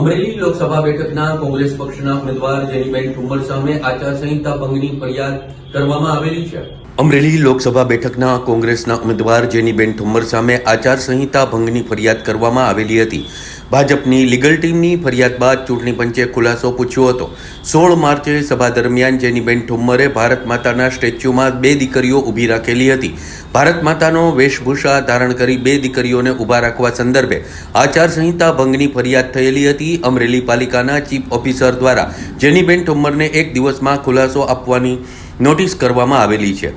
અમરેલી લોકસભા બેઠકના કોંગ્રેસ પક્ષના ઉમેદવાર જેનીબેન ઠુમ્મર સામે આચારસંહિતા ભંગની ફરિયાદ કરવામાં આવેલી છે. અમરેલી લોકસભા બેઠકના કોંગ્રેસના ઉમેદવાર જેનીબેન ઠુમ્મર સામે આચારસંહિતા ભંગની ફરિયાદ કરવામાં આવેલી હતી. ભાજપની લીગલ ટીમની ફરિયાદ બાદ ચૂંટણી પંચે ખુલાસો પૂછ્યો હતો. સોળ માર્ચે સભા દરમિયાન જેનીબેન ઠુમ્મરે ભારત માતાના સ્ટેચ્યુમાં બે દીકરીઓ ઊભી રાખેલી હતી. ભારત માતાનો વેશભૂષા ધારણ કરી બે દીકરીઓને ઊભા રાખવા સંદર્ભે આચારસંહિતા ભંગની ફરિયાદ થયેલી હતી અમરેલી પાલિકાના ચીફ ઓફિસર દ્વારા જેનીબેન ઠુમ્મરને એક દિવસમાં ખુલાસો આપવાની નોટિસ કરવામાં આવેલી છે.